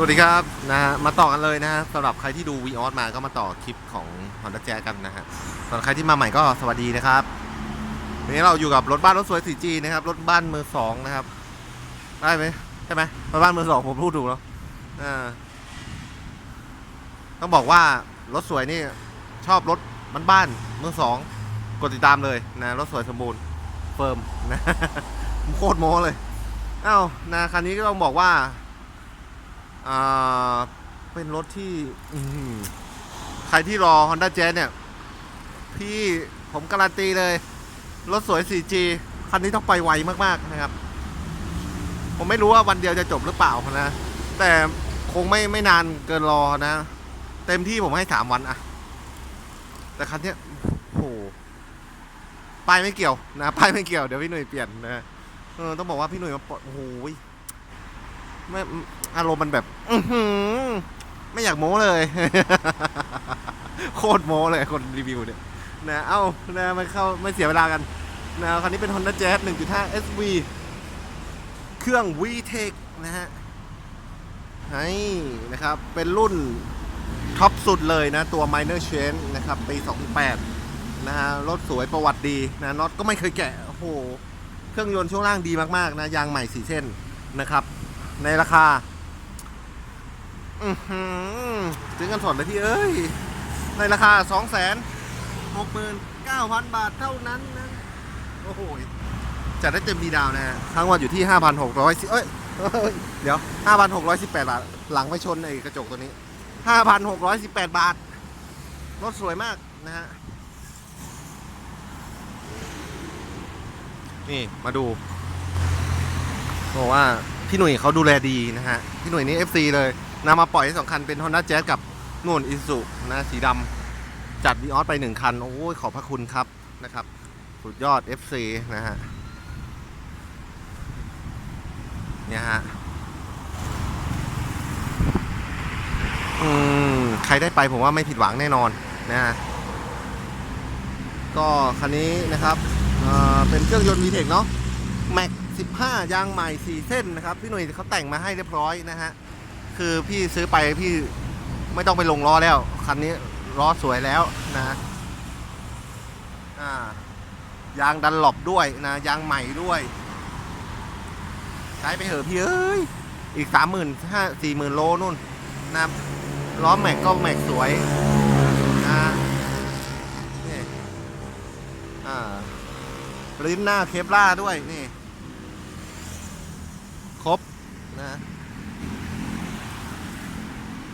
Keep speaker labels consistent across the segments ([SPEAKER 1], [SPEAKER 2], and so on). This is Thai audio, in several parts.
[SPEAKER 1] สวัสดีครับนะฮะมาต่อกันเลยนะฮะสำหรับใครที่ดูวีออสมาก็มาต่อคลิปของ Honda Jazz กันนะฮะสำหรับใครที่มาใหม่ก็สวัสดีนะครับวันนี้เราอยู่กับรถบ้านรถสวย 4G นะครับรถบ้านมือสองนะครับได้ไหมใช่ไหมรถบ้านมือสองผมพูดถูกแล้วอ่าต้องบอกว่ารถสวยนี่ชอบรถบ้านๆมือสองกดติดตามเลยนะรถสวยสมบูรณ์เฟิร์มนะโคตรโม้เลยเอ้านะคันนี้ก็ต้องบอกว่า อ่าเป็นรถที่อื้อหือใครที่รอ Honda Jazz เนี่ย พี่ผมการันตีเลย รถสวย 4G คันนี้ต้องไปไวมากๆนะครับ ผมไม่รู้ว่าวันเดียวจะจบหรือเปล่านะ แต่คงไม่ไม่นานเกินรอนะ เต็มที่ผมให้3วันอะแต่คันเนี้ยโอ้โหป้ายไม่เกี่ยวนะป้ายไม่เกี่ยวเดี๋ยวพี่หนุ่ยเปลี่ยนนะเออต้องบอกว่าพี่หนุ่ยมาปล่อยโอ้โห ไม่อารมณ์มันแบบ อือหือไม่อยากโม้เลย โคตรโม้เลยคนรีวิวเนี่ยนะเอ้านะไม่เข้าไม่เสียเวลากันนะคันนี้เป็น Honda Jazz 1.5 SV เครื่อง VTEC นะฮะให้นะครับ เป็นรุ่นท็อปสุดเลยนะ ตัว Minor Change นะครับ ปี 2008 นะฮะ รถสวยประวัติดีนะน็อตก็ไม่เคยแกะ โอ้โห เครื่องยนต์ช่วงล่างดีมาก ๆ นะ ยางใหม่สีเส้นนะครับ ในราคา อือซื้อกันสดเลยพี่เอ้ย ในราคา2 6 9 0 0 0บาทเท่านั้นนะ โอ้โหจัดได้เต็มดีดาวนะฮะทั้งวันอยู่ที่5,600เอ้ยเอ้ย เดี๋ยว5,618บาท หลังไปชนไอ้กระจกตัวนี้5,618บาท รถสวยมากนะฮะ นี่มาดูบอกว่า พี่หนุ่ยเขาดูแลดีนะฮะ พี่หนุ่ยนี่ FC เลยนำมาปล่อยให้สองคันเป็น Honda Jazz กับนู่นอิสุนะสีดำจัดวีออสไปหนึ่งคัน โอ้ยขอบพระคุณครับนะครับ สุดยอด FC นะฮะเนี่ยฮะอืมใครได้ไปผมว่าไม่ผิดหวังแน่นอนนะฮะก็คันนี้นะครับเอ่อเป็นเครื่องยนต์ VTEC เนาะแม็ก 15 ยางใหม่ 4 เส้นนะครับ พี่หนุ่ยเขาแต่งมาให้เรียบร้อยนะฮะ คือพี่ซื้อไปพี่ไม่ต้องไปลงล้อแล้ว คันนี้ล้อสวยแล้วนะอ่ายางดันหลบด้วยนะ ยางใหม่ด้วย ใช้ไปเถอะพี่เอ้ย อีกสามหมื่นห้าสี่หมื่นโลนู่นนะล้อแม็กก็แม็กสวยนะนี่อ่าลิ้นหน้าเคปล่าด้วยนี่ ครบนะ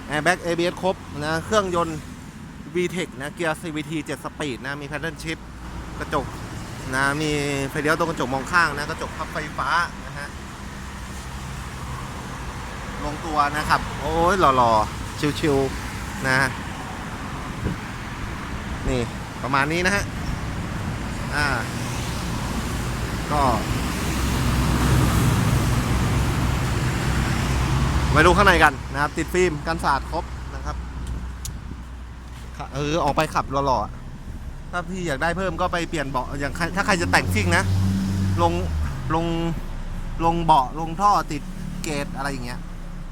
[SPEAKER 1] แอร์แบ็ก ABS ครบนะ เครื่องยนต์ VTEC นะ เกียร์ CVT 7 สปีดนะ มีแพดเดิลชิพกระจกนะ มีไฟเลี้ยวตรงกระจกมองข้างนะ กระจกพับไฟฟ้านะฮะ ลงตัวนะครับ โอ้ยหล่อๆ ชิวๆ นะ นี่ ประมาณนี้นะฮะ อ่า ก็ มาดูข้างในกันนะครับ ติดฟิล์มกันสาดครบนะครับเออออกไปขับหล่อๆถ้าพี่อยากได้เพิ่มก็ไปเปลี่ยนเบาะอย่างถ้าใครจะแต่งซิ่งนะ ลงลงลงเบาะลงท่อติดเกตอะไรอย่างเงี้ย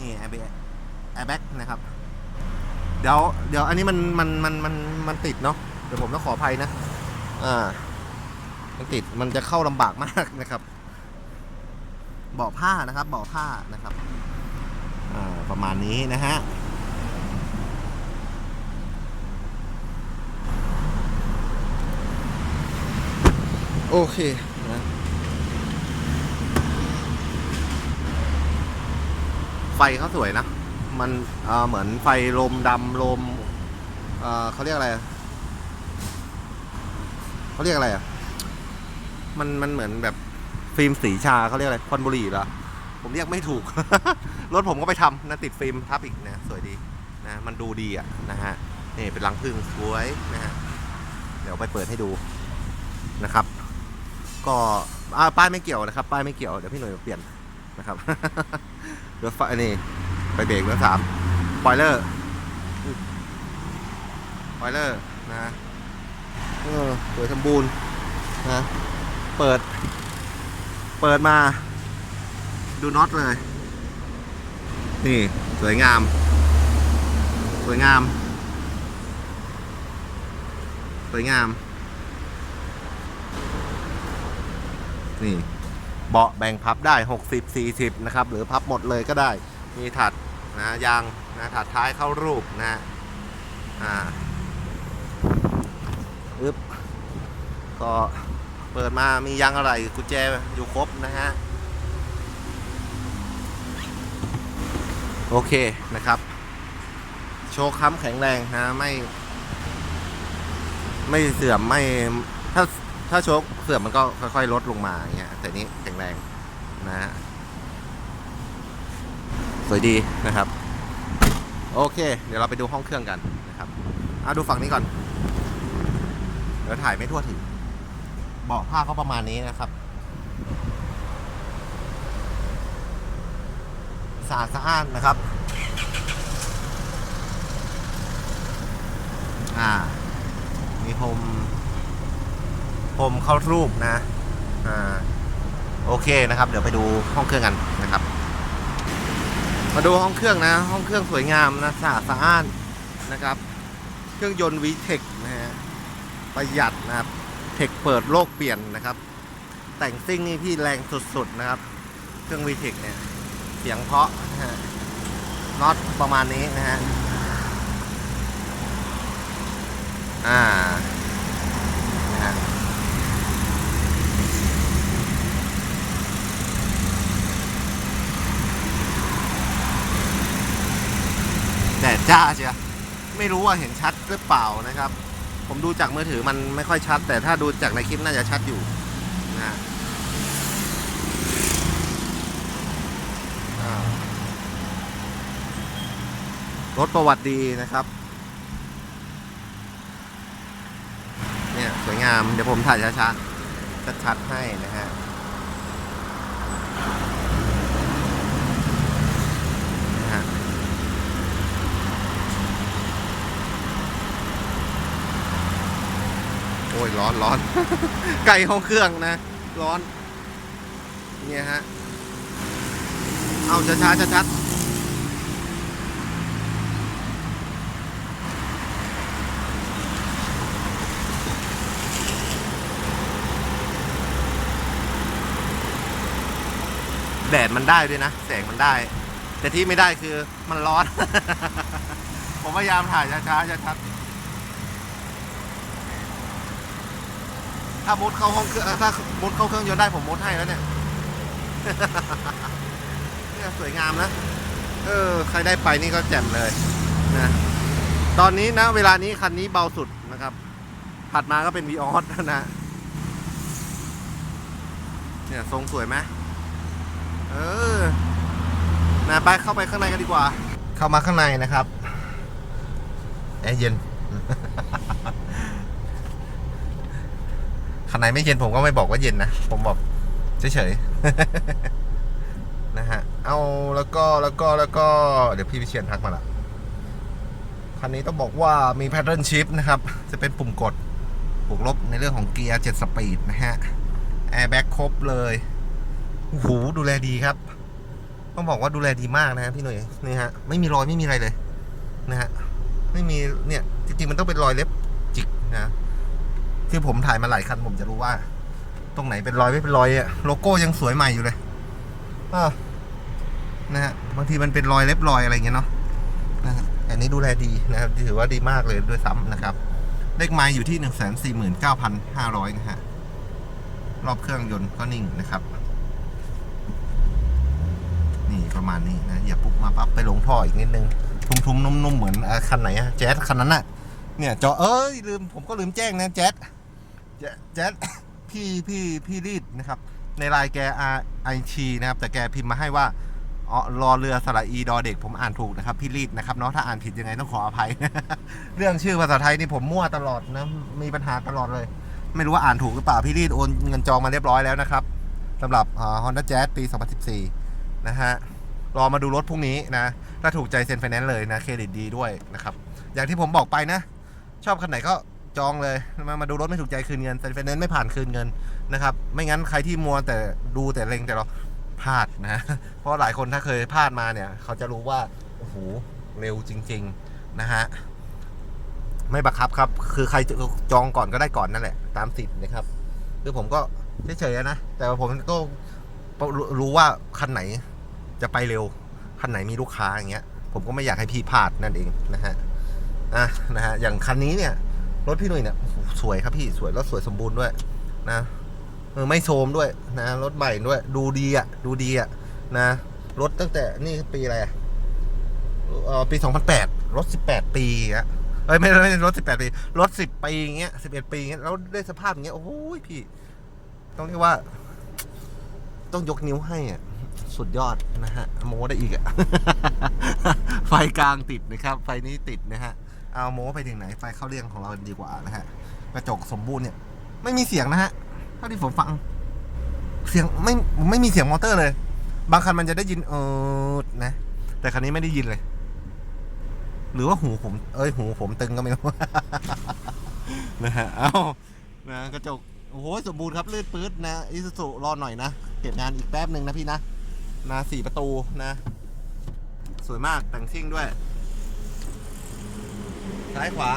[SPEAKER 1] นี่แอร์แบ็กแอร์แบ็กนะครับ เดี๋ยวเดี๋ยวอันนี้มันมันมันมันมันติดเนาะเดี๋ยวผมต้องขออภัยนะอ่ามันติดมันจะเข้าลำบากมากนะครับเบาะผ้านะครับเบาะผ้านะครับ ประมาณนี้นะฮะโอเคนะไฟเขาสวยนะ มันเเหมือนไฟลมดำลมเเขาเรียกอะไรเขาเรียกอะไรอะ มันมันเหมือนแบบฟิล์มสีชาเขาเรียกอะไรควันบุหรี่เหรอ ผมเรียกไม่ถูก รถผมก็ไปทำนะติดฟิล์มทับอีกนะสวยดีนะมันดูดีอะนะฮะนี่เป็นรังพึ่งสวยนะฮะเดี๋ยวไปเปิดให้ดูนะครับ ก็อ่าป้ายไม่เกี่ยวนะครับ ป้ายไม่เกี่ยวเดี๋ยวพี่หน่วยเปลี่ยนนะครับรถไฟนี่ไปเบรกรถสามปอยเลอร์ปอยเลอร์นะเออสวยสมบูรณ์นะเปิด เปิดมา ดูน็อตเลย นี่ สวยงาม สวยงาม สวยงาม นี่ เบาะแบ่งพับได้ 60 40 นะครับ หรือพับหมดเลยก็ได้ มีถัดนะยางนะถัดท้ายเข้ารูปนะอ่าอึ๊บก็เปิดมามียางอะไรกุญแจอยู่ครบนะฮะ โอเคนะครับ โชว์ค้ำแข็งแรงนะไม่ ไม่เสื่อมไม่ถ้าถ้าโชคเสื่อมมันก็ค่อยๆ ลดลงมาอย่างเงี้ยแต่นี้แข็งแรงนะฮะสวยดีนะครับ โอเค เดี๋ยวเราไปดูห้องเครื่องกันนะครับเอาดูฝั่งนี้ก่อนเดี๋ยวถ่ายไม่ทั่วถึงเบาะผ้าเขาประมาณนี้นะครับะอาดสะอ้านนะครับ อ่า มีพรมพรมเข้ารูปนะ อ่า โอเคนะครับ เดี๋ยวไปดูห้องเครื่องกันนะครับ มาดูห้องเครื่องนะ ห้องเครื่องสวยงามนะสะอาดสะอ้านนะครับ เครื่องยนต์ VTEC นะฮะ ประหยัดนะครับ เทคเปิดโลกเปลี่ยนนะครับ แต่งซิ่งนี่พี่แรงสุดๆนะครับ เครื่อง VTEC เนี่ย เสียงเพาะนะฮะน็อตประมาณนี้นะฮะ อ่า นะฮะแดดจ้าเชียไม่รู้ว่าเห็นชัดหรือเปล่านะครับ ผมดูจากมือถือมันไม่ค่อยชัด แต่ถ้าดูจากในคลิปน่าจะชัดอยู่นะฮะอ่า รถประวัติดีนะครับ เนี่ยสวยงาม เดี๋ยวผมถ่ายช้าๆชัดๆให้นะฮะโอ้ยร้อนร้อนไก่ห้องเครื่องนะ ร้อน เนี่ยฮะ เอาช้าช้าชัด แดดมันได้ด้วยนะ แสงมันได้ แต่ที่ไม่ได้คือมันร้อน ผมพยายามถ่ายช้าช้าชัดชัดๆถ้ามุดเข้าห้องเครื่องถ้ามุดเข้าเครื่องยนต์ได้ผมมุดให้แล้วเนี่ยเนี่ยสวยงามนะ เออ ใครได้ไปนี่ก็แจ่มเลยนะตอนนี้นะ เวลานี้คันนี้เบาสุดนะครับ ถัดมาก็เป็นวีออสนะ เนี่ยทรงสวยไหม เออนะไปเข้าไปข้างในกันดีกว่า เข้ามาข้างในนะครับแอร์เย็นข้างในไม่เย็นผมก็ไม่บอกว่าเย็นนะ ผมบอกเฉยๆนะฮะ เอาแล้วก็แล้วก็แล้วก็เดี๋ยวพี่วิเชียนทักมาละคันนี้ต้องบอกว่ามีแพทเทิร์นชิ t นะครับ จะเป็นปุ่มกดบวกลบในเรื่องของเกียร์7สปีดนะฮะแอร์แบ็กครบเลย หูดูแลดีครับ ต้องบอกว่าดูแลดีมากนะฮะพี่หนุ่ยนี่ฮะ ไม่มีรอยไม่มีอะไรเลย นะฮะ ไม่มีเนี่ย จริงๆมันต้องเป็นรอยเล็บจิกนะที่ผมถ่ายมาหลายคันผมจะรู้ว่า ตรงไหนเป็นรอยไม่เป็นรอยอะโลโก้ยังสวยใหม่อยู่เลยอ่านะฮะบางทีมันเป็นรอยเล็บรอยอะไรเงี้ยเนาะนะฮะอันนี้ดูแลดีนะครับถือว่าดีมากเลยด้วยซ้ำนะครับ เลขไม้อยู่ที่หนึ่งแสนสี่หมื่นเก้าพันห้าร้อยนะฮะรอบเครื่องยนต์ก็นิ่งนะครับ ประมาณนี้นะอย่าปุ๊บมาปั๊บไปลงท่ออีกนิดนึง ทุ่มๆนุ่มๆเหมือนอะคันไหนอะแจ๊สคันนั้นอะเนี่ยจอเอ้ยลืมผมก็ลืมแจ้งนะแจ๊สแจ๊สแจ๊สพี่พี่พี่รีดนะครับ ในไลน์แก R I T นะครับ แต่แกพิมพ์มาให้ว่าอ๋อรอเรือสระอีดอเด็กผมอ่านถูกนะครับพี่รีดนะครับเนาะถ้าอ่านผิดยังไงต้องขออภัย เรื่องชื่อภาษาไทยนี่ผมมั่วตลอดนะมีปัญหาตลอดเลย ไม่รู้ว่าอ่านถูกหรือเปล่าพี่รีดโอนเงินจองมาเรียบร้อยแล้วนะครับสำหรับฮอนด้าแจ๊สปี 2014 นะฮะ รอมาดูรถพรุ่งนี้นะ ถ้าถูกใจเซ็นไฟแนนซ์เลยนะ เครดิตดีด้วยนะครับ อย่างที่ผมบอกไปนะ ชอบคันไหนก็จองเลย มามาดูรถไม่ถูกใจคืนเงินเซ็นไฟแนนซ์ไม่ผ่านคืนเงินนะครับ ไม่งั้นใครที่มัวแต่ดูแต่เล็งแต่เราพลาดนะ เพราะหลายคนถ้าเคยพลาดมาเนี่ย เขาจะรู้ว่า โอ้โห เร็วจริง ๆ นะฮะ ไม่บังคับครับ คือใครจองก่อนก็ได้ก่อนนั่นแหละ ตามสิทธิ์นะครับ คือผมก็เฉยๆนะ แต่ผมก็รู้ว่าคันไหน จะไปเร็วคันไหนมีลูกค้าอย่างเงี้ย ผมก็ไม่อยากให้พี่พลาดนั่นเองนะฮะอะนะฮะอย่างคันนี้เนี่ยรถพี่หนุ่ยเนี่ยสวยครับพี่สวยรถสวยสมบูรณ์ด้วยนะเออไม่โทมด้วยนะรถใหม่ด้วย ดูดีอะดูดีอะนะรถตั้งแต่นี่ปีอะไรอะเออปี2008รถ18ปีอะเอ้ยไม่ไม่ไม่รถ18ปีรถ10ปีอย่างเงี้ย11ปีอย่างเงี้ยแล้วได้สภาพอย่างเงี้ยโอ้โหพี่ ต้องเรียกว่า ต้องยกนิ้วให้อะ สุดยอดนะฮะโม้ได้อีกอะไฟกลางติดนะครับ ไฟนี้ติดนะฮะ เอาโม้ไปถึงไหนไฟเข้าเรื่องของเราดีกว่านะฮะ กระจกสมบูรณ์เนี่ย ไม่มีเสียงนะฮะ เท่าที่ผมฟัง เสียงไม่ไม่มีเสียงมอเตอร์เลย บางคันมันจะได้ยินเออนะ แต่คันนี้ไม่ได้ยินเลย หรือว่าหูผม เอ้ยหูผมตึงก็ไม่รู้นะฮะ เอานะกระจกโอ้โหสมบูรณ์ครับลื่นปื๊ดนะอิสุสุรอหน่อยนะ เก็บงานอีกแป๊บหนึ่งนะพี่นะ นะสี่ประตูนะ สวยมากแต่งซิ่งด้วย ซ้ายขวา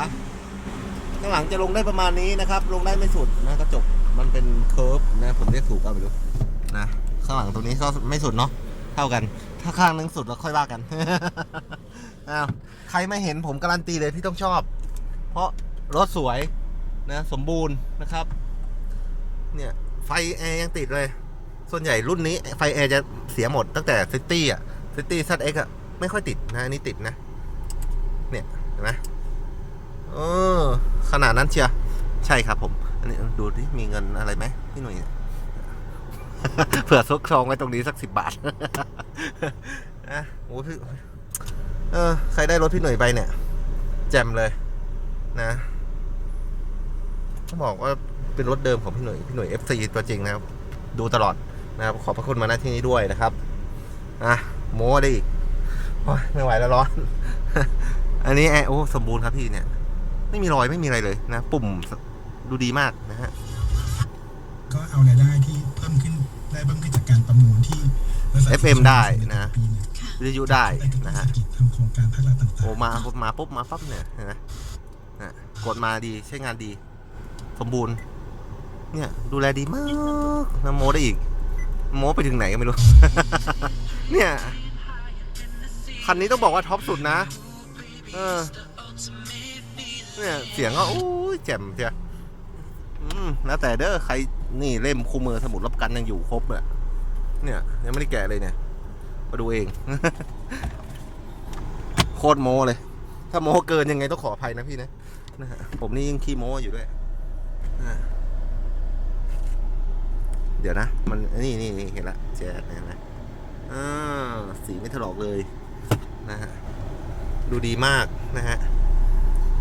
[SPEAKER 1] ข้างหลังจะลงได้ประมาณนี้นะครับ ลงได้ไม่สุดนะกระจกมันเป็นเคิร์ฟนะผมเรียกถูกเอาไปดูนะข้างหลังตรงนี้ก็ไม่สุดเนาะเท่ากัน ถ้าข้างนึงสุดแล้วค่อยว่ากันอ้าวใครไม่เห็นผมการันตีเลยพี่ต้องชอบ เพราะรถสวยนะ สมบูรณ์นะครับ เนี่ย ไฟแอร์ยังติดเลย ส่วนใหญ่รุ่นนี้ไฟแอร์จะเสียหมดตั้งแต่ซิตี้อะซิตี้ซัดเอ็กอะไม่ค่อยติดนะ อันนี้ติดนะ เนี่ยเห็นไหมเออ ขนาดนั้นเชียใช่ครับผม อันนี้ดูที่มีเงินอะไรไหมพี่หนุ่ยเผื่อซุกซองไว้ตรงนี้สักสิบบาทนะโอ้พี่เออ ใครได้รถพี่หนุ่ยไปเนี่ย แจ่มเลย นะต้องบอกว่าเป็นรถเดิมของพี่หนุ่ยพี่หนุ่ย FC ตัวจริงนะครับ ดูตลอด นะครับขอบพระคุณมาณที่นี้ด้วยนะครับอะโม้ได้อีกโอ้ยไม่ไหวแล้วร้อน อันนี้แอร์โอ้สมบูรณ์ครับพี่เนี่ย ไม่มีรอยไม่มีอะไรเลยนะ ปุ่มดูดีมากนะฮะ
[SPEAKER 2] ก็เอารายได้ที่เพิ่มขึ้นได้เพิ่มขึ้นจากการประมูลที่บริษัท
[SPEAKER 1] FM ได้นะ
[SPEAKER 2] ปีเนี่ย
[SPEAKER 1] วิทยุได้
[SPEAKER 2] ไปกระตุ้
[SPEAKER 1] นะ
[SPEAKER 2] เศร
[SPEAKER 1] ฮะ
[SPEAKER 2] ษฐกิจทำโครงการภาครัฐต่างๆ
[SPEAKER 1] โอ้มามาปุ๊บมาปั๊บเนี่ยเห็นไหมนะกดมาดีใช้งานดี สมบูรณ์ เนี่ย ดูแลดีมากนะโมได้อีก โมไปถึงไหนก็ไม่รู้ เนี่ย คันนี้ต้องบอกว่าท็อปสุดนะ เออ เนี่ย เสียงก็โอ้ยแจ่มเชียวอืมแต่เด้อใครนี่เล่มคู่มือสมุดรับกันยังอยู่ครบเลยเนี่ยยังไม่ได้แกะเลยเนี่ย มาดูเอง โคตรโมเลย ถ้าโมเกินยังไงต้องขออภัยนะพี่นะนะผมนี่ยิ่งขี้โมอยู่ด้วยนะ ดี๋ยวนะ มันนี่นี่นี่เห็นละแจ๊ดเห็นไหมอ่าสีไม่ถลอกเลยนะฮะดูดีมากนะฮะ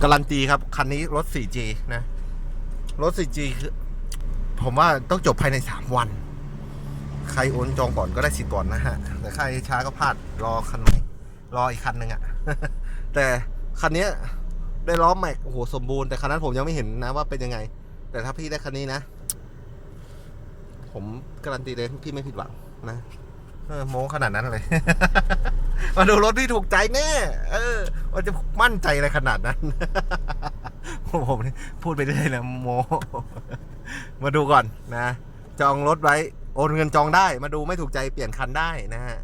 [SPEAKER 1] การันตีครับ คันนี้รถ 4G นะ รถ 4G คือ ผมว่าต้องจบภายใน 3 วัน ใครโอนจองก่อนก็ได้สิทธิ์ก่อนนะฮะ แต่ใครช้าก็พลาดรอคันใหม่รออีกคันหนึ่งอะแต่คันนี้ได้ล้อแม็กโอ้โหสมบูรณ์แต่คันนั้นผมยังไม่เห็นนะว่าเป็นยังไง แต่ถ้าพี่ได้คันนี้นะ ผมการันตีเลยพี่ไม่ผิดหวังนะโม้ขนาดนั้นเลย มาดูรถพี่ถูกใจแน่ เออว่าจะมั่นใจอะไรขนาดนั้น ผมพูดไปเรื่อยนะโม มาดูก่อนนะ จองรถไว้ โอนเงินจองได้ มาดูไม่ถูกใจเปลี่ยนคันได้นะฮะ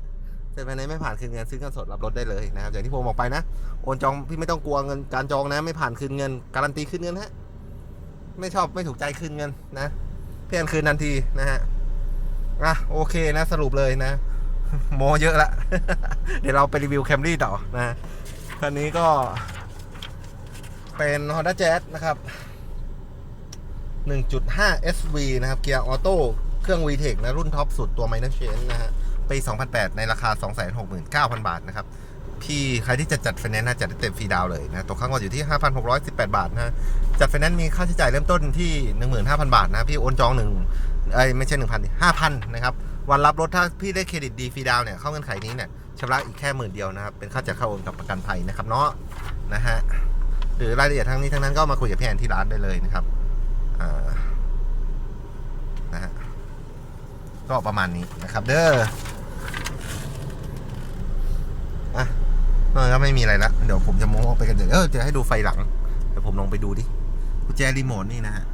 [SPEAKER 1] แต่ภายในไม่ผ่านคืนเงินซื้อเงินสดรับรถได้เลยนะครับอย่างที่ผมบอกไปนะ โอนจองพี่ไม่ต้องกลัวเงินการจองนะ ไม่ผ่านคืนเงิน การันตีคืนเงินฮะ ไม่ชอบไม่ถูกใจคืนเงินนะ เพียงคืนทันทีนะฮะอะโอเคนะสรุปเลยนะ โมเยอะละ เดี๋ยวเราไปรีวิวแคมรี่ต่อนะคันนี้ก็ เป็น Honda Jazz นะครับ 1.5 SV นะครับ เกียร์ออโต้เครื่อง VTEC นะรุ่นท็อปสุดตัว Minor Change นะฮะปี 2008 ในราคา 269,000 บาทนะครับ พี่ใครที่จะจัดไฟแนนซ์นะจัดได้เต็มฟรีดาวเลยนะตกข้างก่อนอยู่ที่ 5,618 บาทนะจัดไฟแนนซ์มีค่าใช้จ่ายเริ่มต้นที่ 15,000 บาทนะพี่โอนจองหนึ่งเอ้ยไม่ใช่1,000ดิ5,000นะครับวันรับรถถ้าพี่ได้เครดิตดีฟรีดาวเนี่ยเข้าเงื่อนไขนี้เนี่ยชำระอีกแค่หมื่นเดียวนะครับเป็นค่าจัดเข้าโอนกับประกันภัยนะครับเนาะนะฮะหรือรายละเอียดทั้งนี้ทั้งนั้นก็มาคุยกับพี่แอนที่ร้านได้เลยนะครับอ่านะฮะก็ประมาณนี้นะครับเด้ออะ เออก็ไม่มีอะไรละเดี๋ยวผมจะโม้ไปกันเดี๋ยวเออจะให้ดูไฟหลังเดี๋ยวผมลองไปดูดิกุญแจรีโมทนี่นะฮะ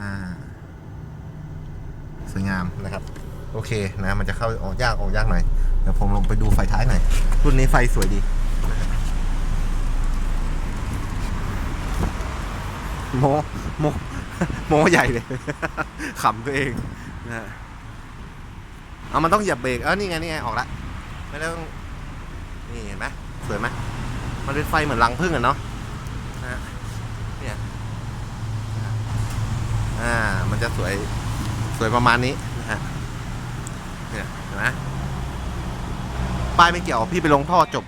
[SPEAKER 1] อ่าสวยงามนะครับ โอเคนะมันจะเข้าออกยากออกยากหน่อยเดี๋ยวผมลงไปดูไฟท้ายหน่อยรุ่นนี้ไฟสวยดีโมโมโมใหญ่เลยขำตัวเองนะฮะเอามันต้องเหยียบเบรกเออนี่ไงนี่ไงออกละไม่ต้อง นี่เห็นไหมสวยไหมมันเป็นไฟเหมือนรังผึ้งอะเนาะเนี่ยอ่ามันจะสวยสวยประมาณนี้นะฮะเนี่ยเห็นไหมป้ายไม่เกี่ยวพี่ไปลงท่อจบ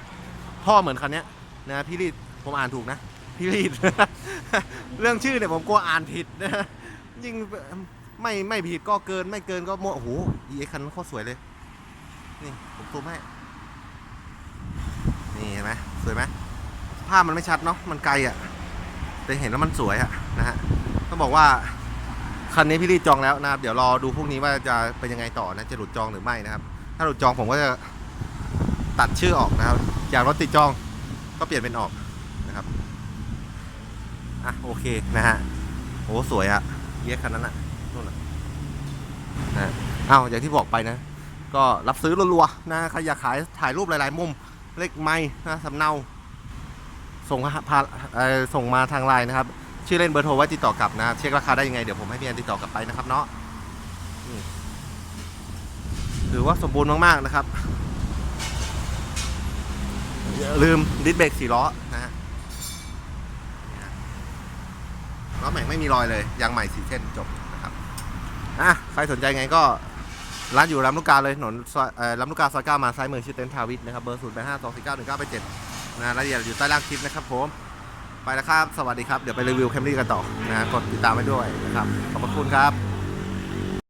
[SPEAKER 1] ท่อเหมือนคันเนี้ยนะพี่รีดผมอ่านถูกนะพี่รีด เรื่องชื่อเนี่ยผมกลัวอ่านผิดนะยิ่งไม่ไม่ผิดก็เกินไม่เกินก็โมโอ้โหอีเอ็กคันนั้นโคตรสวยเลย นี่ผมซูมให้ นี่เห็นไหมสวยไหมภาพมันไม่ชัดเนาะมันไกลอะ่ะ แต่เห็นแล้วมันสวยอะ่ะนะฮะต้องบอกว่าคันนี้พี่รีจองแล้วนะครับ เดี๋ยวรอดูพรุ่งนี้ว่าจะเป็นยังไงต่อนะจะหลุดจองหรือไม่นะครับ ถ้าหลุดจองผมก็จะตัดชื่อออกนะครับจากรถติดจองก็เปลี่ยนเป็นออกนะครับอะโอเคนะฮะโอ้สวยอะเยสคันนั้นอะนู่นน่ะนะฮะอ้าวอย่างที่บอกไปนะ ก็รับซื้อรัวๆนะใครอยากขายถ่ายรูปหลายๆมุม เลขไม้นะสำเนา ส่งพาส่งมาทางไลน์นะครับ ชื่อเล่นเบอร์โทรไว้ติดต่อกลับนะ เช็คราคาได้ยังไง เดี๋ยวผมให้พี่แอนติดต่อกลับไปนะครับเนาะถือว่าสมบูรณ์มาก ๆ นะครับอย่าลืมดิสเบรกสี่ล้อนะฮะล้อแม็กไม่มีรอยเลย ยางใหม่สีเส้นจบนะครับ อะ ใครสนใจไงก็ ร้านอยู่ลำลูกกาเลยถนนลำลูกกาซอยเก้ามาซ้ายมือชื่อเต็นท์ทาวิทนะครับเบอร์ศูนย์แปดห้าสองสี่เก้าหนึ่งเก้าแปดเจ็ดนะรายละเอียดอยู่ใต้ล่างคลิปนะครับผมไปแล้วครับ สวัสดีครับ เดี๋ยวไปรีวิวแคมรี่กันต่อนะฮะกดติดตามไว้ด้วยนะครับ ขอบพระคุณครับ